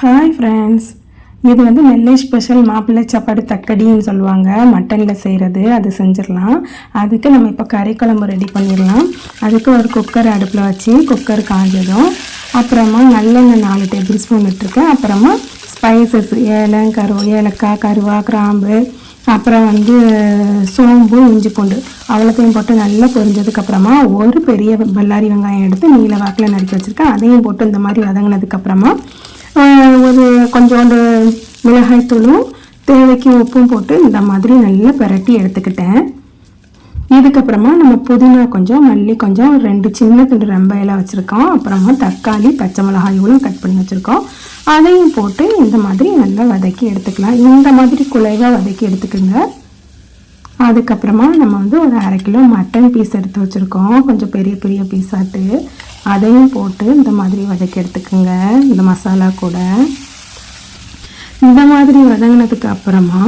Hi friends இது வந்து நெல்லை special மாப்பிள்ளை சாப்பாடு தக்கடின்னு சொல்லுவாங்க. மட்டனில் செய்கிறது அது செஞ்சிடலாம். அதுக்கு நம்ம இப்போ கறி குழம்பு ரெடி பண்ணிடலாம். அதுக்கு ஒரு குக்கர் அடுப்பில் வச்சு குக்கர் காஞ்சதும் அப்புறமா நல்லெண்ணெய் நாலு டேபிள் ஸ்பூன் விட்டுருக்கேன் அப்புறமா ஸ்பைசஸ் ஏலம் கரு ஏலக்காய் கருவா கிராம்பு அப்புறம் வந்து சோம்பு இஞ்சி பூண்டு அவ்வளோத்தையும் போட்டு நல்லா பொரிஞ்சதுக்கப்புறமா ஒரு பெரிய பல்லாரி வெங்காயம் எடுத்து நீல வாக்கில் நறுக்கி வச்சுருக்கேன். அதையும் போட்டு இந்த மாதிரி வதங்கினதுக்கப்புறமா ஒரு கொஞ்சோண்டு மிளகாய் மிளகாய்த்தூளும் தேவைக்கு உப்பும் போட்டு இந்த மாதிரி நல்லா பிரட்டி எடுத்துக்கிட்டேன். இதுக்கப்புறமா நம்ம புதினா கொஞ்சம் மல்லி கொஞ்சம் ரெண்டு சின்ன துண்டு ரம்பையெல்லாம் வச்சுருக்கோம். அப்புறமா தக்காளி பச்சை மிளகாய் இவ்வளோ கட் பண்ணி வச்சுருக்கோம். அதையும் போட்டு இந்த மாதிரி நல்லா வதக்கி எடுத்துக்கலாம். இந்த மாதிரி குலைவாக வதக்கி எடுத்துக்கோங்க. அதுக்கப்புறமா நம்ம வந்து ஒரு அரை கிலோ மட்டன் பீஸ் எடுத்து வச்சுருக்கோம். கொஞ்சம் பெரிய பெரிய பீஸாட்டு. அதையும் போட்டு இந்த மாதிரி வதக்கி எடுத்துக்கோங்க. இந்த மசாலா கூட. இந்த மாதிரி வதங்கினதுக்கு அப்புறமா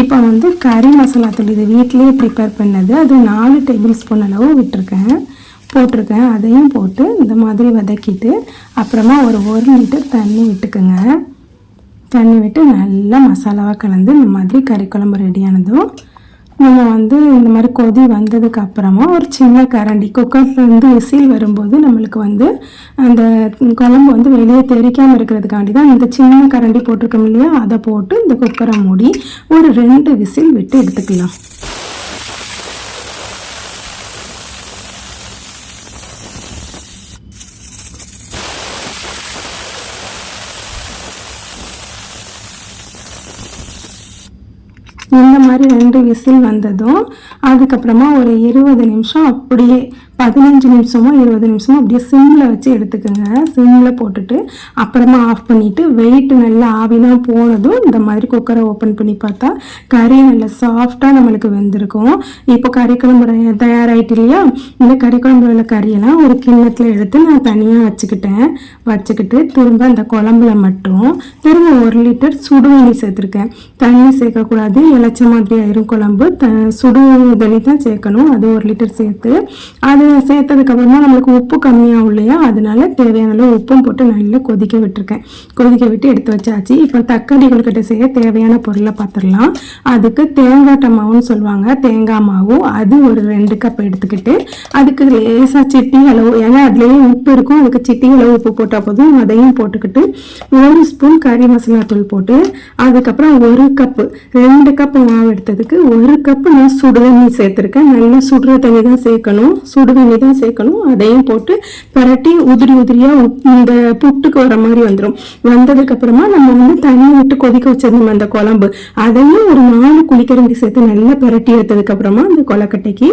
இப்போ வந்து கறி மசாலா தூள் இது வீட்லேயே ப்ரிப்பேர் பண்ணது. அது நாலு டேபிள் ஸ்பூன் அளவு விட்டுருக்கேன். போட்டிருக்கேன். அதையும் போட்டு இந்த மாதிரி வதக்கிட்டு அப்புறமா ஒரு ஒரு லிட்டர் தண்ணி விட்டுக்குங்க. தண்ணி விட்டு நல்லா மசாலாவாக கலந்து இந்த மாதிரி கறி குழம்பு ரெடியானதும் நம்ம வந்து இந்த மாதிரி கொதி வந்ததுக்கு அப்புறமா ஒரு சின்ன கரண்டி குக்கர்லேருந்து விசில் வரும்போது நம்மளுக்கு வந்து அந்த குழம்பு வந்து வெளியே தெரிக்காமல் இருக்கிறதுக்காண்டி தான் இந்த சின்ன கரண்டி போட்டிருக்கோம் இல்லையா? அதை போட்டு இந்த குக்கரை மூடி ஒரு ரெண்டு விசில் விட்டு எடுத்துக்கலாம். இந்த மாதிரி ரெண்டு விசில் வந்ததும் அதுக்கப்புறமா ஒரு இருபது நிமிஷம் அப்படியே பதினஞ்சு நிமிஷமோ இருபது நிமிஷமோ அப்படியே சிம்மில் வச்சு எடுத்துக்கோங்க. சிம்மில் போட்டுட்டு அப்புறமா ஆஃப் பண்ணிவிட்டு வெயிட் நல்லா ஆவிலாம் போனதும் இந்த மாதிரி குக்கரை ஓப்பன் பண்ணி பார்த்தா கறி நல்லா சாஃப்டாக நம்மளுக்கு வெந்திருக்கும். இப்போ கறி குழம்பு தயாராகிட்டு இல்லையா இந்த கறி குழம்புல உள்ள கறியெல்லாம் ஒரு கிண்ணத்தில் எடுத்து நான் தனியாக வச்சுக்கிட்டேன். வச்சுக்கிட்டு திரும்ப அந்த குழம்புல மட்டும் திரும்ப ஒரு லிட்டர் சுடுதண்ணி சேர்த்துருக்கேன். தண்ணி சேர்க்கக்கூடாது இலச்ச மாதிரி ஆயிரும் குழம்பு. த சுடு தண்ணி தான் சேர்க்கணும். அது ஒரு லிட்டர் சேர்த்து அது சேர்த்ததுக்கு அப்புறமா நம்மளுக்கு உப்பு கம்மியாகும் இல்லையா? அதனால தேவையான அளவு உப்பும் போட்டு நல்லா கொதிக்க விட்டுருக்கேன். கொதிக்க விட்டு எடுத்து வச்சாச்சு. இப்போ தக்காளி கொழுக்கட்டை செய்ய தேவையான பொருளை பார்த்துடலாம். அதுக்கு தேங்காய் மாவுன்னு சொல்லுவாங்க. தேங்காய் மாவு. அது ஒரு ரெண்டு கப் எடுத்துக்கிட்டு அதுக்கு லேசாக சிட்டி அளவு ஏன்னா அதுலேயே உப்பு இருக்கும். அதுக்கு சிட்டி அளவு உப்பு போட்டால் போதும். அதையும் போட்டுக்கிட்டு ஒரு ஸ்பூன் கறி மசாலா தூள் போட்டு அதுக்கப்புறம் ஒரு கப்பு ரெண்டு கப் மாவு எடுத்ததுக்கு ஒரு கப்பு நான் சுடு தண்ணி சேர்த்துருக்கேன். நல்லா சுடுற தண்ணி தான் சேர்க்கணும். சுடு தண்ணி தான் சேர்க்கணும். அதையும் போட்டு பரட்டி உதிரி உதிரியா இந்த புட்டுக்கு வர மாதிரி வந்துடும் வந்ததுக்கு அப்புறமா நம்ம வந்து தண்ணி விட்டு கொதிக்க வச்சிருந்தோம் அந்த குழம்பு? அதையும் ஒரு நாலு குளிக்கரண்டி சேர்த்து நல்லா பரட்டி எடுத்ததுக்கு அப்புறமா அந்த கொலக்கட்டைக்கு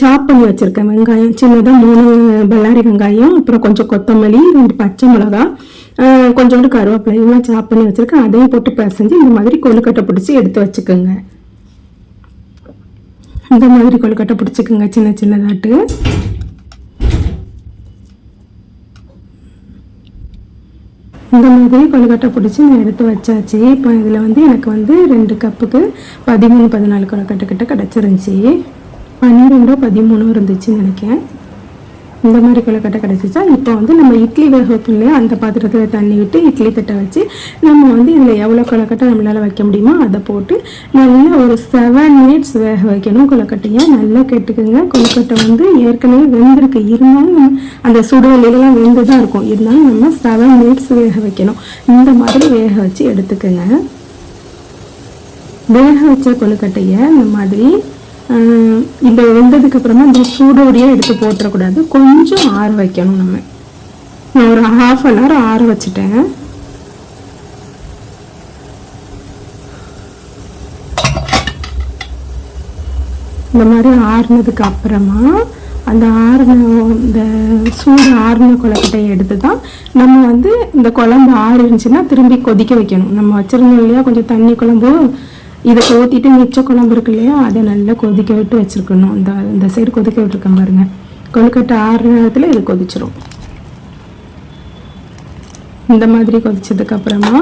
சாப் பண்ணி வச்சிருக்கேன். வெங்காயம் சின்னதா மூணு பல்லாரி வெங்காயம் அப்புறம் கொஞ்சம் கொத்தமல்லி ரெண்டு பச்சை மிளகா கொஞ்சோண்டு கருவேப்பிலை இதெல்லாம் சாப் பண்ணி வச்சிருக்கேன். அதையும் போட்டு பிசைஞ்சு இந்த மாதிரி கொழுக்கட்டை பிடிச்சி எடுத்து வச்சுக்கோங்க. இந்த மாதிரி கொழுக்கட்டை பிடிச்சிக்கோங்க சின்ன சின்னதாட்டு. இந்த மாதிரி கொழுக்கட்டை பிடிச்சி நான் எடுத்து வச்சாச்சு. இப்போ இதில் வந்து எனக்கு வந்து ரெண்டு கப்புக்கு பதிமூணு பதினாலு கொழுக்கட்டை கிட்ட கிடச்சிருந்துச்சி. பன்னிரெண்டோ பதிமூணோ இருந்துச்சுன்னு நினைக்கிறேன். இந்த மாதிரி கொழுக்கட்டை கிடச்சிச்சா இப்போ வந்து நம்ம இட்லி வேக வைப்போம் இல்லையா அந்த பாத்திரத்தில் தண்ணி விட்டு இட்லி தட்டை வச்சு நம்ம வந்து இதில் எவ்வளோ கொழுக்கட்டை நம்மளால் வைக்க முடியுமோ அதை போட்டு நல்லா ஒரு செவன் மினிட்ஸ் வேக வைக்கணும் கொழுக்கட்டையை. நல்லா கெட்டுக்குங்க. கொழுக்கட்டை வந்து ஏற்கனவே வெந்திருக்கு. இருந்தாலும் நம்ம அந்த சுடுவெளியிலலாம் வெந்து தான் இருக்கும். இருந்தாலும் நம்ம செவன் மினிட்ஸ் வேக வைக்கணும். இந்த மாதிரி வேக வச்சு எடுத்துக்கோங்க. வேக வச்ச கொழுக்கட்டையை இந்த மாதிரி ஆஹ், இந்த வெந்ததுக்கு அப்புறமா இந்த சூடோடையே எடுத்து போட்டுறக்கூடாது. கொஞ்சம் ஆற வைக்கணும் நம்ம. நான் ஒரு ஹாஃப் அன் ஹவர் ஆற வச்சுட்டேன். இந்த மாதிரி ஆறுனதுக்கு அப்புறமா அந்த ஆறுன இந்த சூடு ஆறுன கொழுக்கட்டையை எடுத்து தான் நம்ம வந்து இந்த குழம்பு ஆறிருந்துச்சுன்னா திரும்பி கொதிக்க வைக்கணும். நம்ம வச்சிருந்தோம் இல்லையா கொஞ்சம் தண்ணி குழம்பு. இதை ஊற்றிட்டு மிச்ச குழம்பு இருக்கு இல்லையா அதை நல்லா கொதிக்க விட்டு வச்சுருக்கணும். இந்த இந்த சைடு கொதிக்க விட்டுருக்கேன் பாருங்க. கொழுக்கட்டை ஆறு நேரத்தில் இது கொதிச்சிரும். இந்த மாதிரி கொதிச்சதுக்கப்புறமா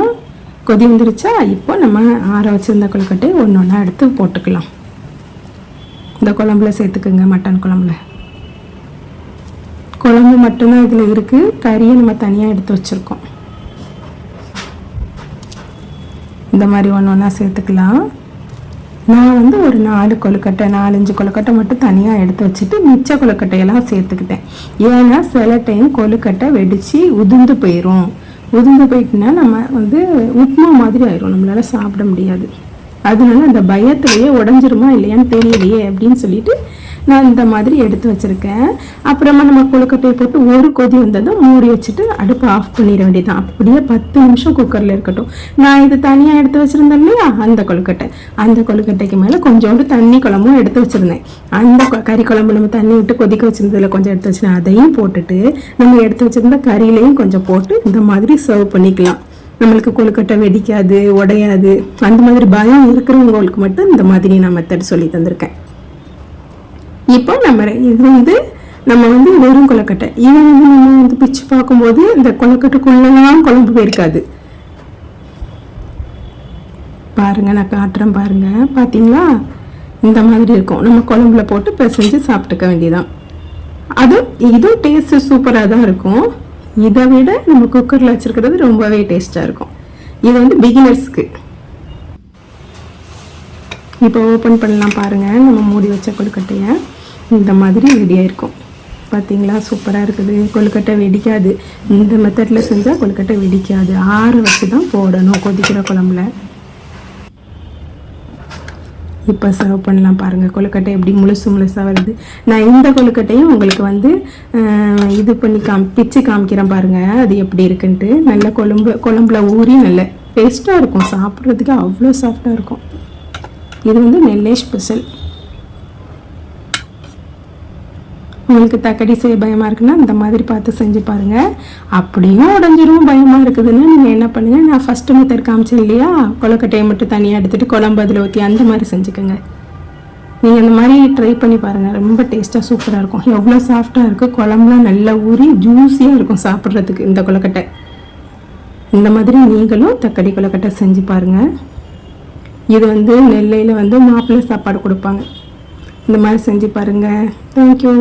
கொதி வந்துருச்சா இப்போ நம்ம ஆற வச்சிருந்த கொழுக்கட்டை ஒன்று ஒன்றா எடுத்து போட்டுக்கலாம். இந்த குழம்புல சேர்த்துக்குங்க மட்டன் குழம்புல. குழம்பு மட்டும்தான் இதில் இருக்குது கறியை நம்ம தனியாக எடுத்து வச்சுருக்கோம். இந்த மாதிரி ஒன்று ஒன்றா சேர்த்துக்கலாம். நான் வந்து ஒரு நாலு கொழுக்கட்டை நாலஞ்சு கொழுக்கட்டை மட்டும் தனியாக எடுத்து வச்சுட்டு மிச்ச கொழுக்கட்டையெல்லாம் சேர்த்துக்கிட்டேன். ஏன்னா சில டைம் கொழுக்கட்டை வெடித்து உதிர்ந்து போயிடும் உதிர்ந்து போயிட்டுனா நம்ம வந்து உப்புமா மாதிரி ஆயிரும். நம்மளால சாப்பிட முடியாது. அதனால அந்த பயத்திலேயே உடஞ்சிருமா இல்லையான்னு தெரியலையே அப்படின்னு சொல்லிட்டு நான் இந்த மாதிரி எடுத்து வச்சுருக்கேன். அப்புறமா நம்ம கொழுக்கட்டையை போட்டு ஒரு கொதி வந்ததும் மூடி வச்சுட்டு அடுப்பை ஆஃப் பண்ணிட வேண்டியதான் அப்படியே பத்து நிமிஷம் குக்கரில் இருக்கட்டும். நான் இது தனியாக எடுத்து வச்சுருந்தேன் இல்லையா? அந்த கொழுக்கட்டை. அந்த கொழுக்கட்டைக்கு மேலே கொஞ்சோண்டு தண்ணி குழம்பும் எடுத்து வச்சுருந்தேன். அந்த கறி குழம்பு நம்ம தண்ணி விட்டு கொதிக்க வச்சுருந்ததில் கொஞ்சம் எடுத்து வச்சுருந்தேன் அதையும் போட்டுட்டு நம்ம எடுத்து வச்சுருந்த கறியிலையும் கொஞ்சம் போட்டு இந்த மாதிரி சர்வ் பண்ணிக்கலாம். நம்மளுக்கு கொழுக்கட்டை வெடிக்காது உடையாது. அந்த மாதிரி பயம் இருக்கிறவங்களுக்கு மட்டும் இந்த மாதிரி நான் மெத்தட் சொல்லி தந்திருக்கேன். இப்போ நம்ம இது வந்து நம்ம வந்து வெறும் கொழுக்கட்டை. இது வந்து நம்ம வந்து பிச்சு பார்க்கும்போது இந்த கொழுக்கட்டைக்குள்ளெல்லாம் குழம்பு போயிருக்காது. பாருங்க நான் காட்டுறேன் பாருங்க. பார்த்தீங்களா இந்த மாதிரி இருக்கும். நம்ம குழம்புல போட்டு பிசைஞ்சு சாப்பிட்டுக்க வேண்டியதான் அது இதுவும் டேஸ்ட் சூப்பராக தான் இருக்கும். இதை விட நம்ம குக்கரில் வச்சுருக்கிறது ரொம்பவே டேஸ்ட்டாக இருக்கும். இது வந்து பிகினர்ஸ்க்கு. இப்போ ஓப்பன் பண்ணலாம் பாருங்கள் நம்ம மூடி வச்ச கொழுக்கட்டையை இந்த மாதிரி ரெடியாக இருக்கும் பார்த்தீங்களா சூப்பராக இருக்குது. கொழுக்கட்டை வெடிக்காது. இந்த மெத்தடில் செஞ்சால் கொழுக்கட்டை வெடிக்காது. ஆற வச்சு தான் போடணும். கொதிக்கிற குழம்புல. இப்போ சர்வ் பண்ணலாம் பாருங்கள் கொழுக்கட்டை எப்படி முழுசு முழுசாக வருது. நான் இந்த கொழுக்கட்டையும் உங்களுக்கு வந்து இது பண்ணி காம் பிச்சு காமிக்கிறேன் பாருங்கள் அது எப்படி இருக்குன்ட்டு. நல்ல கொழம்பு குழம்புல ஊறி நல்ல டேஸ்ட்டாக இருக்கும். சாப்பிட்றதுக்கு அவ்வளோ சாஃப்டாக இருக்கும். இது வந்து நெல்லே ஸ்பெஷல் உங்களுக்கு தக்கடி செய்ய பயமாக இருக்குன்னா இந்த மாதிரி பார்த்து செஞ்சு பாருங்கள் அப்படியும் உடஞ்சிரும் பயமாக இருக்குதுன்னா நீங்கள் என்ன பண்ணுங்கள் நான் ஃபஸ்ட்டு மெத்தட் காமிச்சேன் இல்லையா? கொழுக்கட்டையை மட்டும் தனியாக எடுத்துகிட்டு குழம்பு அதில் ஊற்றி அந்த மாதிரி செஞ்சுக்கோங்க. நீங்கள் அந்த மாதிரி ட்ரை பண்ணி பாருங்கள் ரொம்ப டேஸ்ட்டாக சூப்பராக இருக்கும். எவ்வளோ சாஃப்டாக இருக்குது குழம்புலாம் நல்லா ஊறி ஜூஸியாக இருக்கும் சாப்பிட்றதுக்கு இந்த கொழுக்கட்டை. இந்த மாதிரி நீங்களும் தக்காளி கொழுக்கட்டை செஞ்சு பாருங்கள் இது வந்து நெல்லையில் வந்து மாப்பிள்ளை சாப்பாடு கொடுப்பாங்க. இந்த மாதிரி செஞ்சு பாருங்கள் தேங்க்யூ